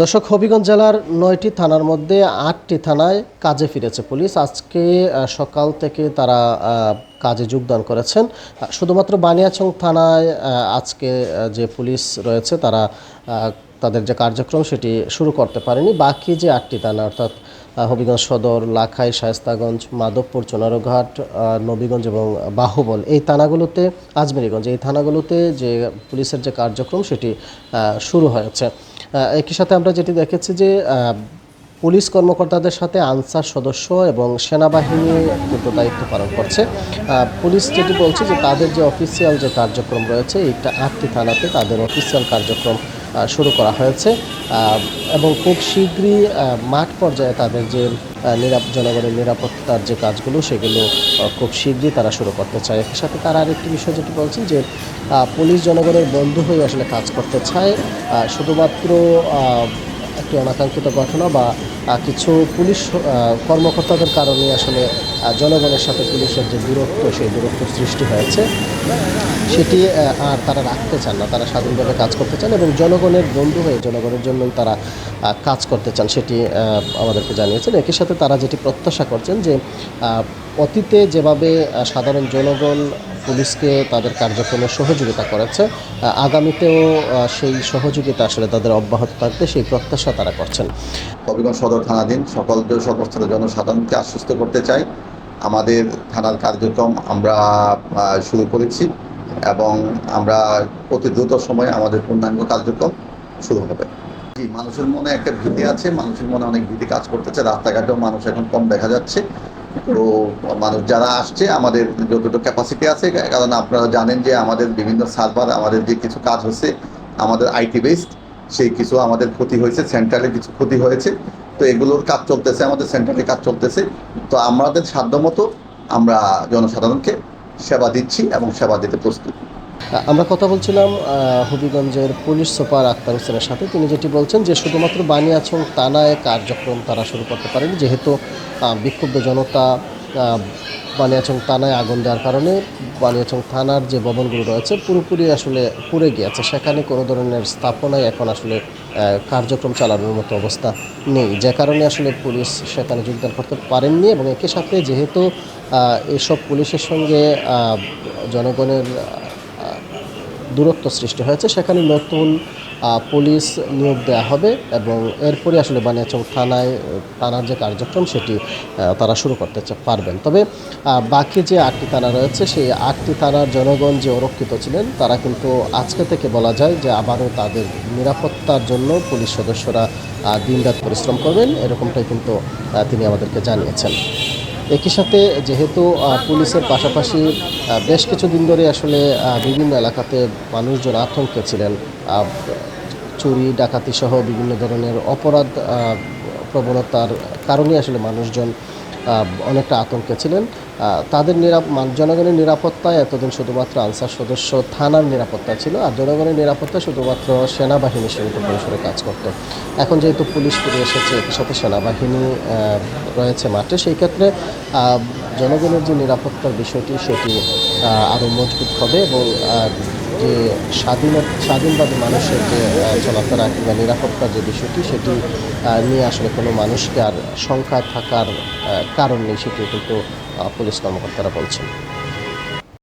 দর্শক, হবিগঞ্জ জেলার নয়টি থানার মধ্যে আটটি থানায় কাজে ফিরেছে পুলিশ। আজকে সকাল থেকে তারা কাজে যোগদান করেছেন। শুধুমাত্র বানিয়াচং থানায় আজকে যে পুলিশ রয়েছে, তারা তাদের যে কার্যক্রম, সেটি শুরু করতে পারেনি। বাকি যে আটটি থানা, অর্থাৎ হবিগঞ্জ সদর, লাখাই, শায়স্তাগঞ্জ, মাধবপুর, চুনারঘাট নবীগঞ্জ এবং বাহুবল, এই থানাগুলোতে, আজমেরিগঞ্জ, এই থানাগুলোতে যে পুলিশের যে কার্যক্রম, সেটি শুরু হয়েছে। একই সাথে আমরা যেটি দেখেছি যে পুলিশ কর্মকর্তাদের সাথে আনসার সদস্য এবং সেনাবাহিনী কিন্তু দায়িত্ব পালন করছে। পুলিশ যেটি বলছে যে, তাদের যে অফিসিয়াল যে কার্যক্রম রয়েছে, এইটা আটটি থানাতে তাদের অফিসিয়াল কার্যক্রম শুরু করা হয়েছে। এবং খুব শীঘ্রই মাঠ পর্যায়ে তাদের যে নিরাপ, জনগণের নিরাপত্তার যে কাজগুলো, সেগুলো খুব শীঘ্রই তারা শুরু করতে চায়। একই সাথে তারা আরেকটি বিষয় যেটি বলছেন যে পুলিশ জনগণের বন্ধু হয়ে আসলে কাজ করতে চায়। শুধুমাত্র একটি অনাকাঙ্ক্ষিত ঘটনা বা কিছু পুলিশ কর্মকর্তাদের কারণে আসলে জনগণের সাথে পুলিশের যে দূরত্ব, সেই দূরত্ব সৃষ্টি হয়েছে। সেটি আর তারা রাখতে চান না, তারা স্বাধীনভাবে কাজ করতে চান এবং জনগণের বন্ধু হয়ে, জনগণের জন্যই তারা কাজ করতে চান, সেটি আমাদেরকে জানিয়েছেন। একই সাথে তারা যেটি প্রত্যাশা করছেন যে অতীতে যেভাবে সাধারণ জনগণ পুলিশকে তাদের কর্মক্রমে সহযোগিতা করেছে। আগামীতেও সেই সহযোগিতা আসলে তাদের অব্যাহত থাকবে, সেই প্রত্যাশা তারা করছেন। হবিগঞ্জ সদর থানাধীন সকল সমস্ত জনসাধারণকে আশ্বস্ত করতে চাই। আমাদের থানার কার্যক্রম আমরা শুরু করেছি এবং আমরা অতি দ্রুত সময়ে আমাদের পূর্ণাঙ্গ কার্যক্রম শুরু হবে। জি, মানুষের মনে একটা ভীতি আছে, মানুষের মনে অনেক ভীতি কাজ করতেছে, রাস্তাঘাটেও মানুষ এখন কম দেখা যাচ্ছে। তো মানুষ যারা আসছে, আমাদের যতটুকু ক্যাপাসিটি আছে, কারণ আপনারা জানেন যে আমাদের বিভিন্ন সার্ভার আমাদের যে কিছু কাজ হচ্ছে, আমাদের আইটি বেসড সেই কিছু আমাদের ক্ষতি হয়েছে সেন্ট্রালে কিছু ক্ষতি হয়েছে। তো এগুলোর কাজ চলতেছে, আমাদের সেন্ট্রালে কাজ চলতেছে। তো আমাদের সাধ্যমতো আমরা জনসাধারণকে সেবা দিচ্ছি এবং সেবা দিতে প্রস্তুত। আমরা কথা বলছিলাম হবিগঞ্জের পুলিশ সুপার আক্তার হোসেনের সাথে। তিনি যেটি বলছেন যে শুধুমাত্র বানিয়াচং থানায় কার্যক্রম তারা শুরু করতে পারেনি, যেহেতু বিক্ষুব্ধ জনতা বানিয়াচং থানায় আগুন দেওয়ার কারণে বানিয়াচং থানার যে ভবনগুলো রয়েছে পুরোপুরি আসলে পুড়ে গিয়েছে। সেখানে কোনো ধরনের স্থাপনায় এখন আসলে কার্যক্রম চালানোর মতো অবস্থা নেই। যে কারণে আসলে পুলিশ সেখানে যোগদান করতে পারেননি এবং একই সাথে যেহেতু এসব পুলিশের সঙ্গে জনগণের দূরত্ব সৃষ্টি হয়েছে, সেখানে নতুন পুলিশ নিয়োগ দেওয়া হবে এবং এরপরে আসলে বানিয়াচং থানায় থানার যে কার্যক্রম সেটি তারা শুরু করতে পারবেন। তবে বাকি যে আটটি থানা রয়েছে, সেই আটটি থানার জনগণ যে অরক্ষিত ছিলেন, তারা কিন্তু আজকে থেকে বলা যায় যে আবারও তাদের নিরাপত্তার জন্য পুলিশ সদস্যরা দিনরাত পরিশ্রম করবেন। এরকমটাই কিন্তু তিনি আমাদেরকে জানিয়েছেন। একই সাথে যেহেতু পুলিশের পাশাপাশি বেশ কিছুদিন ধরে আসলে বিভিন্ন এলাকাতে মানুষজন আতঙ্কে ছিলেন। চুরি, ডাকাতি সহ বিভিন্ন ধরনের অপরাধ প্রবণতার কারণে আসলে মানুষজন অনেকটা আতঙ্কে ছিলেন। তাদের নিরাপ জনগণের নিরাপত্তায় এতদিন শুধুমাত্র আনসার সদস্য থানার নিরাপত্তা ছিল আর জনগণের নিরাপত্তা শুধুমাত্র সেনাবাহিনী সীমিত পরিসরে কাজ করত। এখন যেহেতু পুলিশ ফিরে এসেছে, একই সাথে সেনাবাহিনী রয়েছে মাঠে, সেই ক্ষেত্রে জনগণের যে নিরাপত্তার বিষয়টি সেটি আরও মজবুত হবে এবং যে স্বাধীনতা স্বাধীনভাবে মানুষের যে চলাফেরা কিংবা নিরাপত্তার যে বিষয়টি সেটি নিয়ে আসলে কোনো মানুষকে আর শঙ্কায় থাকার কারণ নেই, সেটি কিন্তু পুলিশ কর্মকর্তারা বলছেন